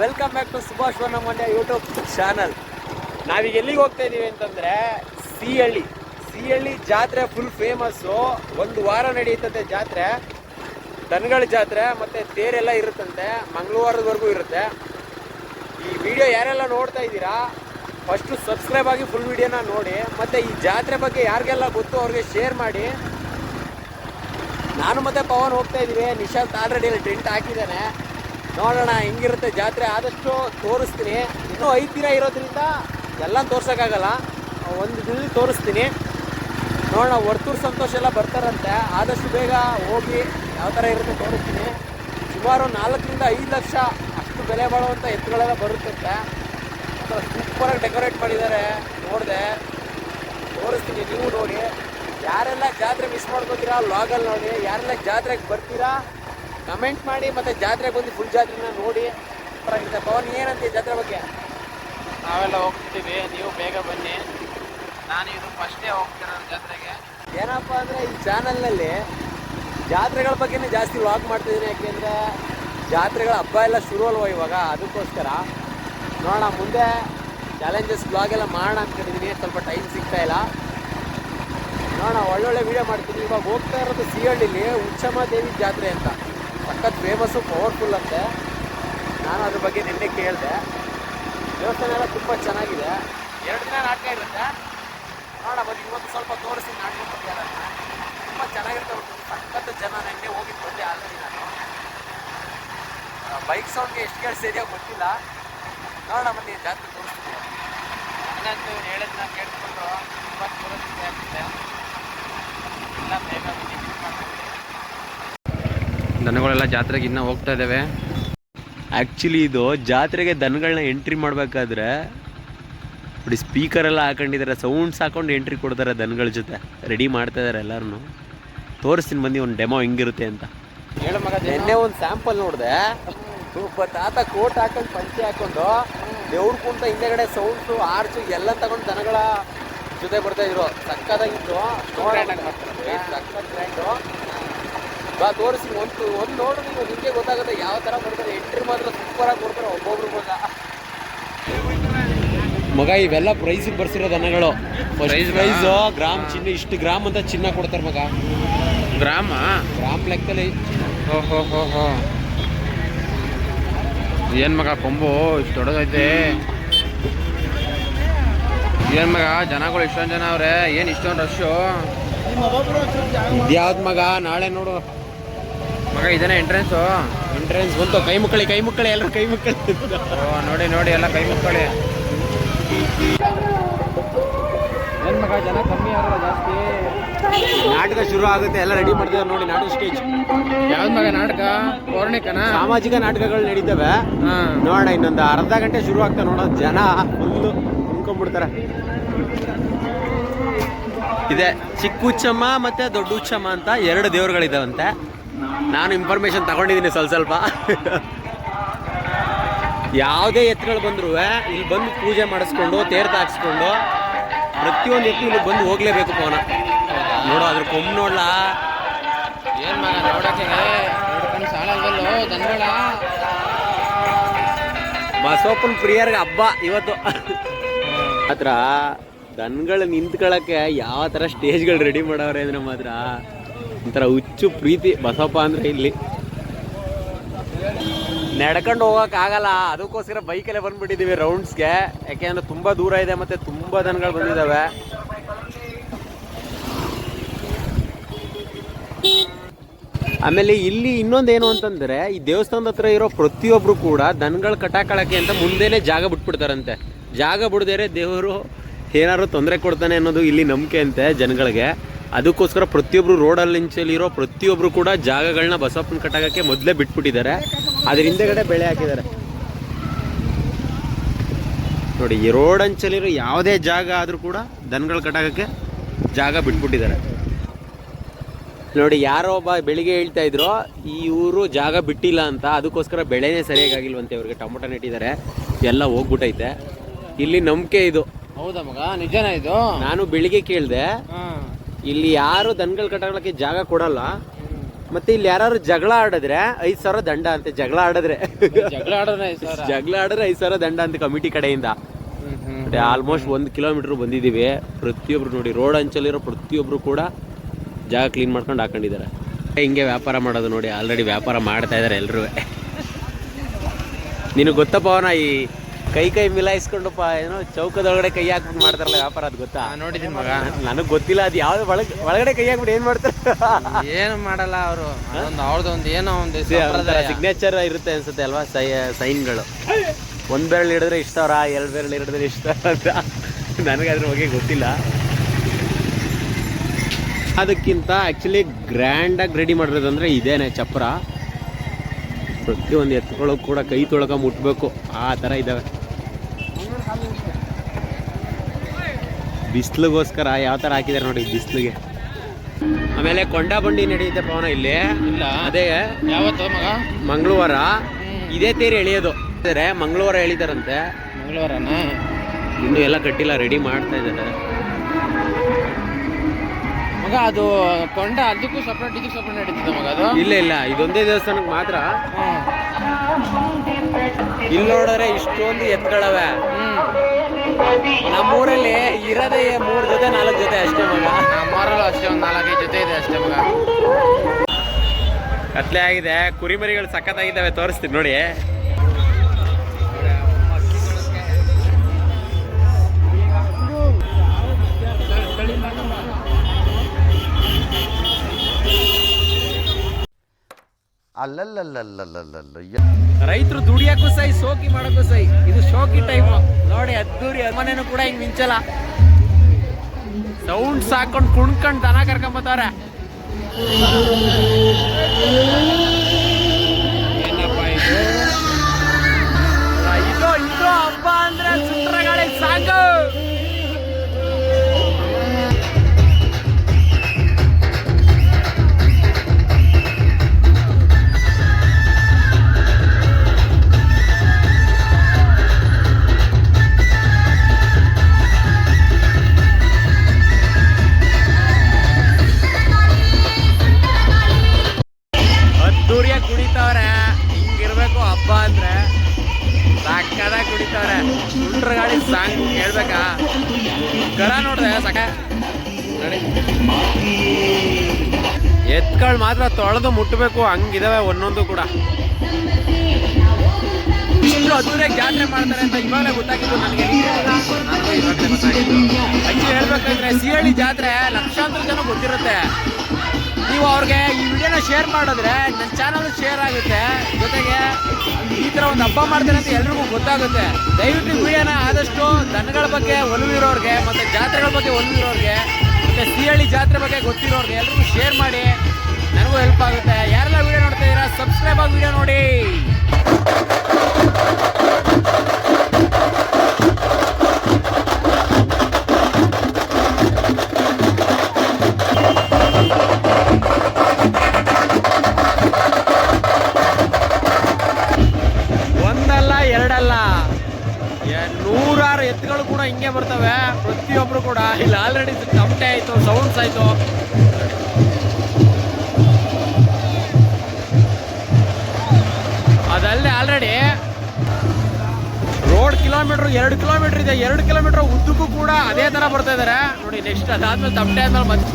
Welcome back to Subhash ವರ್ಣ Mandya YouTube channel ನಾವೀಗ ಎಲ್ಲಿಗೆ ಹೋಗ್ತಾ ಇದ್ದೀವಿ ಅಂತಂದ್ರೆ ಸಿಹಳ್ಳಿ ಸಿಹಳ್ಳಿ ಜಾತ್ರೆ ಫುಲ್ ಫೇಮಸ್ಸು ಒಂದು ವಾರ ನಡೆಯುತ್ತಂತೆ ಜಾತ್ರೆ. ದನಗಳ ಜಾತ್ರೆ ಮತ್ತೆ ತೇರೆಲ್ಲ ಇರುತ್ತಂತೆ. ಮಂಗಳವಾರದವರೆಗೂ ಇರುತ್ತೆ. ಈ ವಿಡಿಯೋ ಯಾರೆಲ್ಲ ನೋಡ್ತಾ ಇದ್ದೀರಾ ಫಸ್ಟು ಸಬ್ಸ್ಕ್ರೈಬ್ ಆಗಿ ಫುಲ್ ವಿಡಿಯೋನ ನೋಡಿ. ಮತ್ತೆ ಈ ಜಾತ್ರೆ ಬಗ್ಗೆ ಯಾರಿಗೆಲ್ಲ ಗೊತ್ತು ಅವ್ರಿಗೆ ಶೇರ್ ಮಾಡಿ. ನಾನು ಮತ್ತೆ ಪವನ್ ಹೋಗ್ತಾ ಇದ್ದೀವಿ. ನಿಶಾಂತ್ ಆಲ್ರೆಡಿ ಟೆಂಟ್ ಹಾಕಿದ್ದಾನೆ. ನೋಡೋಣ, ಹೆಂಗಿರುತ್ತೆ ಜಾತ್ರೆ. ಆದಷ್ಟು ತೋರಿಸ್ತೀನಿ. ಇನ್ನೂ ಐದು ದಿನ ಇರೋದ್ರಿಂದ ಎಲ್ಲ ತೋರ್ಸೋಕ್ಕಾಗಲ್ಲ. ಒಂದು ದಿನದಲ್ಲಿ ತೋರಿಸ್ತೀನಿ. ನೋಡೋಣ ಹೊರ್ತೂರು ಸಂತೋಷ ಎಲ್ಲ ಬರ್ತಾರಂತೆ. ಆದಷ್ಟು ಬೇಗ ಹೋಗಿ ಯಾವ ಥರ ಇರುತ್ತೆ ತೋರಿಸ್ತೀನಿ. ಸುಮಾರು ನಾಲ್ಕರಿಂದ ಐದು ಲಕ್ಷ ಅಷ್ಟು ಬೆಲೆ ಬಾಳುವಂಥ ಎತ್ತುಗಳೆಲ್ಲ ಬರುತ್ತಂತೆ. ಸೂಪರಾಗಿ ಡೆಕೋರೇಟ್ ಮಾಡಿದ್ದಾರೆ. ನೋಡಿದೆ. ತೋರಿಸ್ತೀನಿ, ನೀವು ನೋಡಿ. ಯಾರೆಲ್ಲ ಜಾತ್ರೆ ಮಿಸ್ ಮಾಡ್ಕೋತೀರಾ ಲಾಗಲ್ಲಿ ನೋಡಿ. ಯಾರೆಲ್ಲ ಜಾತ್ರೆಗೆ ಬರ್ತೀರಾ ಕಮೆಂಟ್ ಮಾಡಿ ಮತ್ತೆ ಜಾತ್ರೆಗೆ ಬಂದು ಫುಲ್ ಜಾತ್ರೆನ ನೋಡಿ. ಪವನ್ ಏನಂತೆ ಜಾತ್ರೆ ಬಗ್ಗೆ? ನಾವೆಲ್ಲ ಹೋಗ್ತೀವಿ ನೀವು ಬೇಗ ಬನ್ನಿ. ನಾನು ಇದು ಫಸ್ಟೇ ಹೋಗ್ತಿರೋ ಜಾತ್ರೆಗೆ. ಏನಪ್ಪ ಅಂದರೆ ಈ ಚಾನಲ್ನಲ್ಲಿ ಜಾತ್ರೆಗಳ ಬಗ್ಗೆನೇ ಜಾಸ್ತಿ ವ್ಲಾಗ್ ಮಾಡ್ತಿದ್ದೀನಿ ಯಾಕೆಂದರೆ ಜಾತ್ರೆಗಳ ಹಬ್ಬ ಎಲ್ಲ ಶುರು ಅಲ್ವ ಇವಾಗ? ಅದಕ್ಕೋಸ್ಕರ ನೋಡೋಣ ಮುಂದೆ ಚಾಲೆಂಜಸ್ ಬ್ಲಾಗ್ ಎಲ್ಲ ಮಾಡೋಣ ಅಂದ್ಕೊಂಡಿದ್ದೀನಿ ಸ್ವಲ್ಪ ಟೈಮ್ ಸಿಗ್ತಾ ಇಲ್ಲ. ನೋಡೋಣ ಒಳ್ಳೊಳ್ಳೆ ವೀಡಿಯೋ ಮಾಡ್ತೀನಿ. ಇವಾಗ ಹೋಗ್ತಾ ಇರೋದು ಸಿಹಳ್ಳಿಲಿ ಉಚ್ಚಮ್ಮ ದೇವಿ ಜಾತ್ರೆ ಅಂತ. ಸಖತ್ ಫೇಮಸ್ಸು ಪವರ್ಫುಲ್ ಅಂತೆ. ನಾನು ಅದ್ರ ಬಗ್ಗೆ ನಿನ್ನೆ ಕೇಳಿದೆ. ದೇವಸ್ಥಾನ ಎಲ್ಲ ತುಂಬ ಚೆನ್ನಾಗಿದೆ. ಎರಡು ದಿನ ನಾಟಕ ಇರುತ್ತೆ? ನೋಡೋಣ ಬನ್ನಿ ಇವತ್ತು ಸ್ವಲ್ಪ ತೋರಿಸಿ ನಾಟಕ ಅದನ್ನ ತುಂಬ ಚೆನ್ನಾಗಿರುತ್ತೆ ಒಂದು ಸಖತ್ ಜನ ನೆನ್ನೆ ಹೋಗಿ ಬಂದೆ ಆಲ್ರೆಡಿ ನಾನು. ಬೈಕ್ ಸೌಂಡ್ಗೆ ಎಷ್ಟು ಕೇಳಿಸ್ತಿದೆಯೋ ಗೊತ್ತಿಲ್ಲ. ನೋಡೋಣ ಬನ್ನಿ ಜಾತ್ರೆ ತೋರಿಸ್ತೀನಿ. ನಾನಂತೂ ಹೇಳಿದ್ನ ಕೇಳ್ಕೊಂಡು ತುಂಬ ತೋರಿಸಿದೆ ಎಲ್ಲ ಬೇಗ ಬನ್ನಿ ದನಗಳೆಲ್ಲ ಜಾತ್ರೆಗೆ ಇನ್ನೂ ಹೋಗ್ತಾ ಇದ್ದಾವೆ ಆ್ಯಕ್ಚುಲಿ ಇದು ಜಾತ್ರೆಗೆ ದನಗಳನ್ನ ಎಂಟ್ರಿ ಮಾಡಬೇಕಾದ್ರೆ ನೋಡಿ ಸ್ಪೀಕರ್ ಎಲ್ಲ ಹಾಕೊಂಡಿದ್ದಾರೆ ಸೌಂಡ್ಸ್ ಹಾಕೊಂಡು ಎಂಟ್ರಿ ಕೊಡ್ತಾರೆ ದನಗಳ ಜೊತೆ. ರೆಡಿ ಮಾಡ್ತಾ ಇದ್ದಾರೆ ಎಲ್ಲರೂ ತೋರಿಸ್ತೀನಿ ಬಂದು ಒಂದು ಡೆಮೋ ಹೆಂಗಿರುತ್ತೆ ಅಂತ. ನಿನ್ನೆ ಒಂದು ಸ್ಯಾಂಪಲ್ ನೋಡಿದೆ. ಸ್ವಲ್ಪ ತಾತ ಕೋಟ್ ಹಾಕೊಂಡು ಪಂಚೆ ಹಾಕೊಂಡು ದೇವ್ರ ಕುಂತ ಹಿಂದೆಗಡೆ ಸೌಂಡ್ಸು ಆರ್ಚು ಎಲ್ಲ ತಗೊಂಡು ದನಗಳ ಜೊತೆ ಬರ್ತಾ ಇದ್ರು. ಸಕ್ಕದಾಗಿತ್ತು. ಸಕ್ಕತ್ ಗ್ರ್ಯಾಂಡು ಬಾ ತೋರಿಸಿ. ಒಂದು ಒಂದು ನೋಡು ನೀವು ನಿಮಗೆ ಗೊತ್ತಾಗುತ್ತೆ ಯಾವ ಥರ ಬರ್ತಾರೆ ಎಂಟ್ರಿ ಮಾತ್ರ ಸೂಪರಾಗಿ ಕೊಡ್ತಾರೆ ಒಬ್ಬೊಬ್ರು ಮಗ. ಮಗ ಇವೆಲ್ಲ ಪ್ರೈಸಿಗೆ ಬರ್ಸಿರೋ ದನಗಳು. ಪ್ರೈಸ್ ಪ್ರೈಸ್ ಗ್ರಾಮ್ ಚಿನ್ನ ಇಷ್ಟು ಗ್ರಾಮ್ ಅಂತ ಚಿನ್ನ ಕೊಡ್ತಾರೆ ಮಗ. ಗ್ರಾಮ? ಗ್ರಾಮ್ ಲೆಕ್ಕದಲ್ಲಿ. ಓಹೋ ಹೋ ಹೋ ಏನು ಮಗ ಕೊಂಬು ಇಷ್ಟು ದೊಡ್ಡದೈತೆ. ಏನು ಮಗ ಜನಗಳು ಇಷ್ಟೊಂದು ಜನ ಅವ್ರೆ. ಏನು ಇಷ್ಟೊಂದು ರಶ್ ಇದ್ಯಾವ್ದು ಮಗ? ನಾಳೆ ನೋಡು. ಮಗ ಇದೇನೆ ಎಂಟ್ರೆನ್ಸು ಎಂಟ್ರೆನ್ಸ್ ಬಂತು. ಕೈ ಮುಕ್ಕಳಿ ಕೈ ಮುಕ್ಕಳಿ ಎಲ್ಲರೂ ಕೈ ಮುಕ್ಕಳಿ. ಓ ನೋಡಿ ನೋಡಿ ಎಲ್ಲ ಕೈ ಮುಕ್ಕಳಿ. ಏನು ಮಗ ಜನ ಕಮ್ಮಿ ಆಗಲ್ಲ ಜಾಸ್ತಿ? ನಾಟಕ ಶುರು ಆಗುತ್ತೆ ಎಲ್ಲ ರೆಡಿ ಮಾಡ್ತಿದ್ದಾರೆ ನೋಡಿ ನಾಟಕ ಸ್ಟೇಜ್ ಯಾವ್ದು ಮಗ ನಾಟಕ? ಪೌರ್ಣಿಕನ? ಸಾಮಾಜಿಕ ನಾಟಕಗಳು ನಡೀತವೆ. ನೋಡ ಇನ್ನೊಂದು ಅರ್ಧ ಗಂಟೆ ಶುರು ಆಗ್ತಾ ನೋಡ ಜನ ಫುಲ್ಲು ತುಂಬ್ಕೊಂಡ್ಬಿಡ್ತಾರೆ ಇದೆ. ಚಿಕ್ಕ ಉಚ್ಚಮ್ಮ ಮತ್ತೆ ದೊಡ್ಡ ಉಚ್ಚಮ್ಮ ಅಂತ ಎರಡು ದೇವರುಗಳಿದಾವಂತೆ. ನಾನು ಇನ್ಫಾರ್ಮೇಶನ್ ತಗೊಂಡಿದ್ದೀನಿ ಸ್ವಲ್ಪ ಸ್ವಲ್ಪ. ಯಾವುದೇ ಎತ್ತುಗಳು ಬಂದರೂ ಇಲ್ಲಿ ಬಂದು ಪೂಜೆ ಮಾಡಿಸ್ಕೊಂಡು ತೇರ್ತ ಹಾಕ್ಸ್ಕೊಂಡು ಪ್ರತಿಯೊಂದು ಎತ್ತು ಇಲ್ಲಿ ಬಂದು ಹೋಗ್ಲೇಬೇಕು ಪವನ. ನೋಡು ಅದ್ರ ಕೊಮ್ಮ ನೋಡ್ಲಾ? ಏನು ಮಗ ಸಾಲಲ್ವಲ್ಲೋ ದನಗಳ? ಬಸವಪ್ಪನ ಪ್ರಿಯರ್ಗೆ ಹಬ್ಬ ಇವತ್ತು. ಮಾತ್ರ ದನಗಳು ನಿಂತ್ಕೊಳ್ಳೋಕ್ಕೆ ಯಾವ ಥರ ಸ್ಟೇಜ್ಗಳು ರೆಡಿ ಮಾಡವ್ರೆ ಅಂದ್ರೆ ಮಾತ್ರ. ಒಂಥರ ಹುಚ್ಚು ಪ್ರೀತಿ ಬಸಪ್ಪ ಅಂದರೆ ಇಲ್ಲಿ. ನಡ್ಕೊಂಡು ಹೋಗೋಕ್ಕಾಗಲ್ಲ ಅದಕ್ಕೋಸ್ಕರ ಬೈಕಲ್ಲೇ ಬಂದುಬಿಟ್ಟಿದ್ದೀವಿ ರೌಂಡ್ಸ್ಗೆ ಯಾಕೆಂದರೆ ತುಂಬ ದೂರ ಇದೆ ಮತ್ತು ತುಂಬ ದನಗಳು ಬಂದಿದ್ದಾವೆ ಆಮೇಲೆ ಇಲ್ಲಿ ಇನ್ನೊಂದೇನು ಅಂತಂದರೆ, ಈ ದೇವಸ್ಥಾನದ ಹತ್ರ ಇರೋ ಪ್ರತಿಯೊಬ್ಬರು ಕೂಡ ದನಗಳು ಕಟಾಕಳಕ್ಕೆ ಅಂತ ಮುಂದೆನೆ ಜಾಗ ಬಿಟ್ಬಿಡ್ತಾರಂತೆ. ಜಾಗ ಬಿಡದೇರೆ ದೇವರು ಏನಾದ್ರು ತೊಂದರೆ ಕೊಡ್ತಾನೆ ಅನ್ನೋದು ಇಲ್ಲಿ ನಂಬಿಕೆ ಅಂತೆ ಜನಗಳಿಗೆ. ಅದಕ್ಕೋಸ್ಕರ ಪ್ರತಿಯೊಬ್ಬರು ರೋಡಲ್ಲಿ ಇರೋ ಪ್ರತಿಯೊಬ್ರು ಕೂಡ ಜಾಗಗಳನ್ನ ಬಸಪ್ಪನ ಕಟ್ಟಾಗಕ್ಕೆ ಮೊದಲೇ ಬಿಟ್ಬಿಟ್ಟಿದ್ದಾರೆ. ಅದ್ರ ಹಿಂದೆಗಡೆ ಬೆಳೆ ಹಾಕಿದ್ದಾರೆ. ನೋಡಿ ಈ ರೋಡ್ ಅಂಚಲ್ಲಿರೋ ಯಾವುದೇ ಜಾಗ ಆದರೂ ಕೂಡ ದನಗಳು ಕಟ್ಟಾಗಕ್ಕೆ ಜಾಗ ಬಿಟ್ಬಿಟ್ಟಿದ್ದಾರೆ. ನೋಡಿ ಯಾರೋ ಒಬ್ಬ ಬೆಳಿಗ್ಗೆ ಹೇಳ್ತಾ ಇದ್ರು ಈ ಊರು ಜಾಗ ಬಿಟ್ಟಿಲ್ಲ ಅಂತ ಅದಕ್ಕೋಸ್ಕರ ಬೆಳೆನೇ ಸರಿಯಾಗಿಲ್ವಂತೆ ಅವ್ರಿಗೆ ಇವ್ರಿಗೆ. ಟೊಮೊಟೊ ನೆಟ್ಟಿದ್ದಾರೆ ಎಲ್ಲ ಹೋಗ್ಬಿಟ್ಟೈತೆ ಇಲ್ಲಿ ನಂಬಿಕೆ ಇದು. ಹೌದಾ ಮಗ? ನಿಜನ ಇದು? ನಾನು ಬೆಳಿಗ್ಗೆ ಕೇಳಿದೆ ಇಲ್ಲಿ ಯಾರು ದನಗಳು ಕಟ್ಟಾಳಕ್ಕೆ ಜಾಗ ಕೊಡಲ್ಲ. ಮತ್ತೆ ಇಲ್ಲಿ ಯಾರು ಜಗಳ ಆಡಿದ್ರೆ ಐದ್ ಸಾವಿರ ದಂಡ ಅಂತೆ ಜಗಳ ಆಡಿದ್ರೆ. ಜಗಳ ಆಡೋಣ ಸರ್ ಜಗಳ ಆಡಿದ್ರೆ ಐದ್ ಸಾವಿರ ದಂಡ ಅಂತ ಕಮಿಟಿ ಕಡೆಯಿಂದ. ಆಲ್ಮೋಸ್ಟ್ ಒಂದು ಕಿಲೋಮೀಟರ್ ಬಂದಿದ್ದೀವಿ ಪ್ರತಿಯೊಬ್ರು ನೋಡಿ ರೋಡ್ ಅಂಚಲ್ಲಿರೋ ಪ್ರತಿಯೊಬ್ರು ಕೂಡ ಜಾಗ ಕ್ಲೀನ್ ಮಾಡ್ಕೊಂಡು ಹಾಕೊಂಡಿದ್ದಾರೆ. ಹಿಂಗೆ ವ್ಯಾಪಾರ ಮಾಡೋದು ನೋಡಿ ಆಲ್ರೆಡಿ ವ್ಯಾಪಾರ ಮಾಡ್ತಾ ಇದ್ದಾರೆ ಎಲ್ಲರೂ ನಿನಗೆ ಗೊತ್ತಪ್ಪ ಅವನ ಈ ಕೈ ಕೈ ಮಿಲಾಯಿಸ್ಕೊಂಡು ಪಾ ಏನೋ ಚೌಕದೊಳಗಡೆ ಕೈ ಹಾಕ್ಬಿಟ್ಟು ಮಾಡ್ತಾರಲ್ಲ ವ್ಯಾಪಾರ ಅದು ಗೊತ್ತಾ? ನೋಡಿದೀನಿ ಮಗ. ನನಗೆ ಗೊತ್ತಿಲ್ಲ ಅದು ಯಾವ್ದು ಒಳಗೆ ಒಳಗಡೆ ಕೈ ಹಾಕ್ಬಿಟ್ಟು ಏನು ಮಾಡ್ತಾರೆ? ಏನು ಮಾಡಲ್ಲ ಅವರು. ಅದೊಂದು ಅವ್ರದ್ದೊಂದು ಏನೋ ಒಂದು ಸಿಗ್ನೇಚರ್ ಇರುತ್ತೆ ಅನ್ಸುತ್ತೆ ಅಲ್ವಾ ಸೈ ಸೈನ್ಗಳು. ಒಂದು ಬೆರಳು ಹಿಡಿದ್ರೆ ಇಷ್ಟ ಅವ್ರ ಎರಡು ಬೆರಳು ಹಿಡಿದ್ರೆ ಇಷ್ಟ ಅಂತ. ನನಗೆ ಅದ್ರ ಬಗ್ಗೆ ಗೊತ್ತಿಲ್ಲ. ಅದಕ್ಕಿಂತ ಆ್ಯಕ್ಚುಲಿ ಗ್ರ್ಯಾಂಡಾಗಿ ರೆಡಿ ಮಾಡಿರೋದಂದ್ರೆ ಇದೇನೆ ಚಪ್ರ. ಪ್ರತಿಯೊಂದು ಎತ್ತುಗಳು ಕೂಡ ಕೈ ತೊಳಕ ಮುಟ್ಟಬೇಕು ಆ ಥರ ಇದ್ದಾವೆ ಬಿಸಿಲಿಗೋಸ್ಕರ ಯಾವ ಥರ ಹಾಕಿದ್ದಾರೆ ನೋಡಿ ಬಿಸಿಲಿಗೆ. ಆಮೇಲೆ ಕೊಂಡ ಬಂಡಿ ನಡೆಯುತ್ತೆ ಪವನ ಇಲ್ಲಿ. ಇಲ್ಲ. ಅದೇ ಯಾವತ್ತು ಮಗ? ಮಂಗಳವಾರ. ಇದೇ ತೇರಿ ಎಳೆಯೋದು. ಅಂದರೆ ಮಂಗಳವಾರ ಎಳಿತಾರಂತೆ. ಮಂಗಳವಾರನ? ಇನ್ನೂ ಎಲ್ಲ ಕಟ್ಟಿಲ್ಲ ರೆಡಿ ಮಾಡ್ತಾ ಇದ್ದಾರೆ. ಮಗ ಅದು ಕೊಂಡ ಅದಕ್ಕೂ ಸಪ್ರೇಟ್ ಇದಕ್ಕೂ ಸಪ್ರೇಟ್ ನಡೀತದೆ ಮಗ ಅದು? ಇಲ್ಲ ಇಲ್ಲ. ಇದೊಂದೇ ದೇವಸ್ಥಾನಕ್ಕೆ ಮಾತ್ರ. ಇಲ್ಲಿ ನೋಡಿದ್ರೆ ಇಷ್ಟೊಂದು ಎತ್ಗಳವೆ. ನಮ್ಮೂರಲ್ಲಿ ಇರೋದೇ ಮೂರ್ ಜೊತೆ ನಾಲ್ಕು ಜೊತೆ ಅಷ್ಟೇ ಮಗ. ನಮ್ಮೂರಲ್ಲೂ ಅಷ್ಟೇ ಒಂದು ನಾಲ್ಕೈದು ಜೊತೆ ಇದೆ ಅಷ್ಟೇ ಮಗ. ಕತ್ಲೆ ಆಗಿದೆ. ಕುರಿಮರಿಗಳು ಸಖತ್ತಾಗಿದ್ದಾವೆ ತೋರಿಸ್ತೀನಿ ನೋಡಿ. ಅಲ್ಲಲ್ಲಲ್ಲಲ್ಲಲ್ಲಲ್ಲ ರೈತರು ದುಡಿಯಕ್ಕೂ ಸೈ ಸೋಕಿ ಮಾಡಕ್ಕೂ ಸೈ ಇದು ಶೋಕಿ ಟೈಮ್ ನೋಡಿ, ಅದ್ದೂರಿ ಅಮ್ಮನೇನು ಕೂಡ ಹಿಂಗ್ ಮಿಂಚಲ್ಲ. ಸೌಂಡ್ ಹಾಕೊಂಡ್ ಕುಣ್ಕೊಂಡು ದನ ಕರ್ಕೊಂಬತ್ತವ್ರೆ ಅಂದ್ರೆ ಸಕ್ಕದ ಕುಡಿತವ್ರೆ. ಸುಂಟ್ರ ಗಾಡಿ ಸಾಂಗ್ ಹೇಳ್ಬೇಕಾ? ಕರ ನೋಡ್ದೆ ಸಕ? ಎತ್ಗಳು ಮಾತ್ರ ತೊಳೆದು ಮುಟ್ಟಬೇಕು ಹಂಗಿದಾವೆ ಒಂದೊಂದು ಕೂಡ. ಇಷ್ಟು ಜಾತ್ರೆ ಮಾಡ್ತಾರೆ ಅಂತ ಇವಾಗಲೇ ಗೊತ್ತಾಗಿದ್ದು ನನಗೆ. ಇವಾಗಲೇ ಹೇಳ್ಬೇಕಂದ್ರೆ ಸಿಹಳ್ಳಿ ಜಾತ್ರೆ ಲಕ್ಷಾಂತರ ಜನ ಗೊತ್ತಿರುತ್ತೆ. ನೀವು ಅವ್ರಿಗೆ ಈ ವಿಡಿಯೋನ ಶೇರ್ ಮಾಡಿದ್ರೆ ನನ್ನ ಚಾನಲ್ ಶೇರ್ ಆಗುತ್ತೆ. ಜೊತೆಗೆ ಈ ಥರ ಒಂದು ಹಬ್ಬ ಮಾಡ್ತಾರೆ ಅಂತ ಎಲ್ರಿಗೂ ಗೊತ್ತಾಗುತ್ತೆ. ದಯವಿಟ್ಟು ವಿಡಿಯೋನ ಆದಷ್ಟು ದನಗಳ ಬಗ್ಗೆ ಒಲವಿರೋರಿಗೆ ಮತ್ತು ಜಾತ್ರೆಗಳ ಬಗ್ಗೆ ಒಲವಿರೋರಿಗೆ ಮತ್ತು ಸಿಹಳ್ಳಿ ಜಾತ್ರೆ ಬಗ್ಗೆ ಗೊತ್ತಿರೋರಿಗೆ ಎಲ್ರಿಗೂ ಶೇರ್ ಮಾಡಿ. ನನಗೂ ಹೆಲ್ಪ್ ಆಗುತ್ತೆ. ಯಾರೆಲ್ಲ ವಿಡಿಯೋ ನೋಡ್ತಾ ಇದ್ದೀರಾ ಸಬ್ಸ್ಕ್ರೈಬ್ ಆಗಿ ವಿಡಿಯೋ ನೋಡಿ. ಅದಲ್ಲದೆ ಆಲ್ರೆಡಿ ರೋಡ್ ಕಿಲೋಮೀಟರ್ ಎರಡು ಕಿಲೋಮೀಟರ್ ಇದೆ. ಎರಡು ಕಿಲೋಮೀಟರ್ ಉದ್ದಕ್ಕೂ ಕೂಡ ಅದೇ ತರ ಬರ್ತಾ ಇದ್ದಾರೆ ನೋಡಿ ನೆಕ್ಸ್ಟ್ ಅದಾದ್ಮೇಲೆ ತಮಟೆ ಆದ್ಮೇಲೆ ಮತ್ತೆ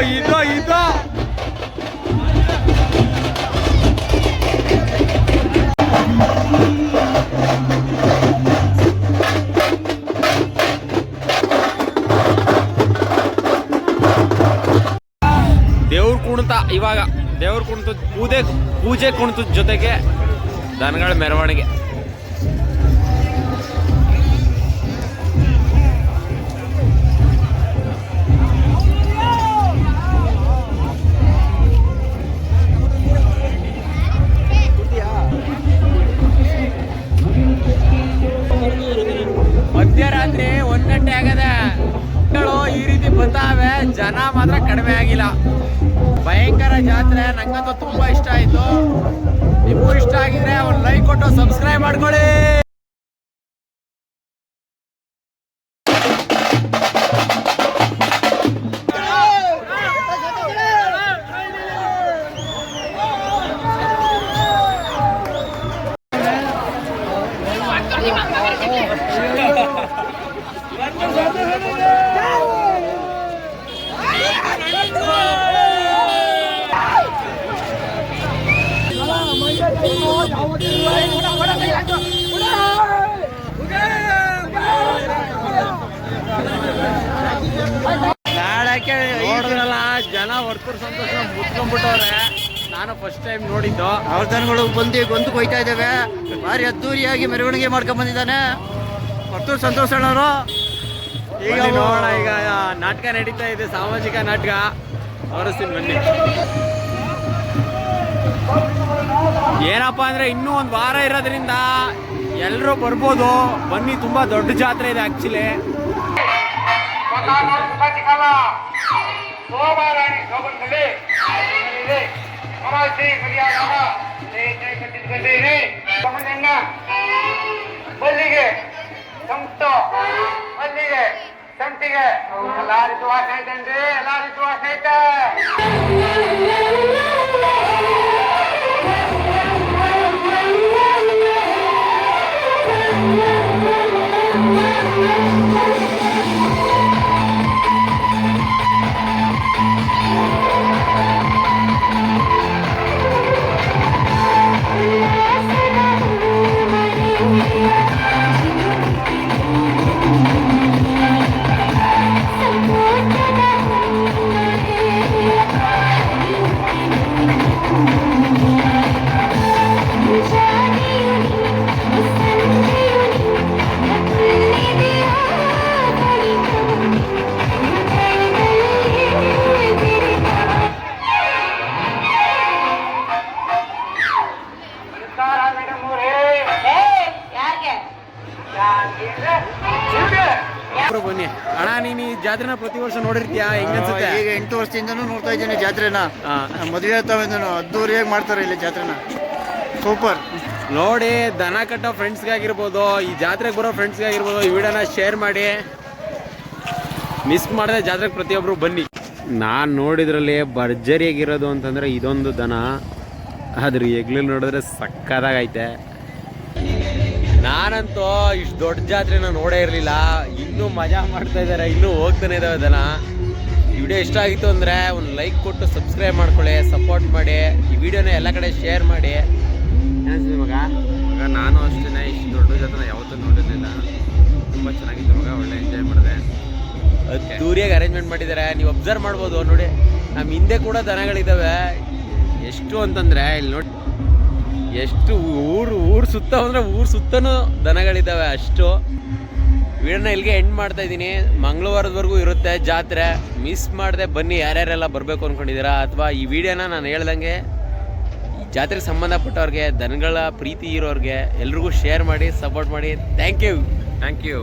ಇದು ಇದು ಇದು ದೇವ್ರ ಕುಣಿತ ಇವಾಗ ದೇವ್ರ ಕುಣಿತ ಪೂಜೆ ಪೂಜೆ ಕುಣಿತದ ಜೊತೆಗೆ ದನಗಳ ಮೆರವಣಿಗೆ. ಮಾಡ್ಕೊಳ್ಳಿ. ಜನ ವರ್ತೂರ್ ಸಂತೋಷ ಮುಟ್ಕೊಂಡ್ಬಿಟ್ಟವ್ರೆ ನಾನು ಫಸ್ಟ್ ಟೈಮ್ ನೋಡಿದ್ದು. ಅವ್ರ ದನಗಳು ಬಂದು ಗೊಂದು ಕೊಯ್ತಾ ಇದ್ದಾವೆ. ಭಾರಿ ಅದ್ದೂರಿಯಾಗಿ ಮೆರವಣಿಗೆ ಮಾಡ್ಕೊಂಡ್ ಬಂದಿದ್ದಾನೆ. ಸಂತೋಷ ಸಂತೋಷ್ ಅಣ್ಣವರು. ಈಗ ಈಗ ನೋಡೋಣ ಈಗ ನಾಟಕ ನಡೀತಾ ಇದೆ ಸಾಮಾಜಿಕ ನಾಟಕ. ಅವರಸ್ತೀನಿ ಬನ್ನಿ. ಏನಪ್ಪ ಅಂದ್ರೆ ಇನ್ನೂ ಒಂದು ವಾರ ಇರೋದ್ರಿಂದ ಎಲ್ಲರೂ ಬರ್ಬೋದು. ಬನ್ನಿ ತುಂಬಾ ದೊಡ್ಡ ಜಾತ್ರೆ ಇದೆ ಆಕ್ಚುಲಿ ಬಲ್ಲಿಗೆ ಸಂತು ಮಲ್ಲಿಗೆ ಸಂತಿಗೆ ಎಲ್ಲಾ ರೀತಿ ವಾಸ ಐತೇನ್ರಿ ಎಲ್ಲಾ ರೀತಿ ವಾಸ ಐತೆ ನಮಸ್ಕಾರ ಬನ್ನಿ ಅಣ್ಣ ನೀನು ಈ ಜಾತ್ರೆನ ಪ್ರತಿ ವರ್ಷ ನೋಡಿರ್ತೀಯಾ? ಹೆಂಗನ್ಸುತ್ತೆ ಈಗ ಎಂಟು ವರ್ಷದಿಂದನೂ ನೋಡ್ತಾ ಇದ್ದೀನಿ ಜಾತ್ರೆನ. ಮದುವೆ ಆಗ್ತಾವೆ ಅದ್ದೂರಿಯಾಗಿ ಮಾಡ್ತಾರೆ ಇಲ್ಲಿ ಜಾತ್ರೆನ. ಸೂಪರ್. ನೋಡಿ ದನ ಕಟ್ಟೋ ಫ್ರೆಂಡ್ಸ್ಗಾಗಿರ್ಬೋದು ಈ ಜಾತ್ರೆಗೆ ಬರೋ ಫ್ರೆಂಡ್ಸ್ಗಾಗಿರ್ಬೋದು ಈ ವಿಡಿಯೋನ ಶೇರ್ ಮಾಡಿ. ಮಿಸ್ ಮಾಡದೆ ಜಾತ್ರೆಗೆ ಪ್ರತಿಯೊಬ್ಬರು ಬನ್ನಿ. ನಾನು ನೋಡಿದ್ರಲ್ಲಿ ಭರ್ಜರಿಯಾಗಿರೋದು ಅಂತಂದರೆ ಇದೊಂದು ದನ. ಅದ್ರ ಹೆಗ್ಲಲ್ಲಿ ನೋಡಿದ್ರೆ ಸಕ್ಕದಾಗೈತೆ ನಾನಂತೂ ಇಷ್ಟು ದೊಡ್ಡ ಜಾತ್ರೆನ ನೋಡೇ ಇರಲಿಲ್ಲ. ಇನ್ನೂ ಮಜಾ ಮಾಡ್ತಾ ಇದ್ದಾರೆ ಇನ್ನೂ ಹೋಗ್ತಾನೆ ಇದ್ದಾವೆ ದನ. ಈ ವಿಡಿಯೋ ಇಷ್ಟ ಆಗಿತ್ತು ಅಂದರೆ ಒಂದು ಲೈಕ್ ಕೊಟ್ಟು ಸಬ್ಸ್ಕ್ರೈಬ್ ಮಾಡ್ಕೊಳ್ಳಿ ಸಪೋರ್ಟ್ ಮಾಡಿ ಈ ವಿಡಿಯೋನ ಎಲ್ಲ ಕಡೆ ಶೇರ್ ಮಾಡಿ. ಏನಿಸ್ತಿದೆ ಮಗ? ಮಗ ನಾನು ಅಷ್ಟೇ ಇಷ್ಟು ದೊಡ್ಡ ಜಾತ್ರೆ ಯಾವತ್ತೂ ನೋಡಿರಲಿಲ್ಲ. ತುಂಬ ಚೆನ್ನಾಗಿತ್ತು ಮಗ ಒಳ್ಳೆ ಎಂಜಾಯ್ ಮಾಡಿದೆ. ದೂರಿಯಾಗಿ ಅರೇಂಜ್ಮೆಂಟ್ ಮಾಡಿದ್ದಾರೆ ನೀವು ಅಬ್ಸರ್ವ್ ಮಾಡ್ಬೋದು ನೋಡಿ. ನಮ್ಮ ಹಿಂದೆ ಕೂಡ ದನಗಳಿದ್ದಾವೆ ಎಷ್ಟು ಅಂತಂದರೆ ಇಲ್ಲಿ ನೋಡಿ ಎಷ್ಟು ಊರು ಊರು ಸುತ್ತ ಅಂದ್ರೆ ಊರು ಸುತ್ತನೂ ದನಗಳಿದ್ದಾವೆ ಅಷ್ಟು. ವಿಡಿಯೋನ ಇಲ್ಲಿಗೆ ಎಂಡ್ ಮಾಡ್ತಾ ಇದ್ದೀನಿ. ಮಂಗಳವಾರದವರೆಗೂ ಇರುತ್ತೆ ಜಾತ್ರೆ. ಮಿಸ್ ಮಾಡದೆ ಬನ್ನಿ, ಯಾರ್ಯಾರೆಲ್ಲ ಬರಬೇಕು ಅಂದ್ಕೊಂಡಿದ್ದೀರಾ ಅಥವಾ ಈ ವಿಡಿಯೋನ ನಾನು ಹೇಳ್ದಂಗೆ ಈ ಜಾತ್ರೆಗೆ ಸಂಬಂಧಪಟ್ಟವ್ರಿಗೆ, ದನಗಳ ಪ್ರೀತಿ ಇರೋರಿಗೆ ಎಲ್ರಿಗೂ ಶೇರ್ ಮಾಡಿ ಸಪೋರ್ಟ್ ಮಾಡಿ. Thank you thank you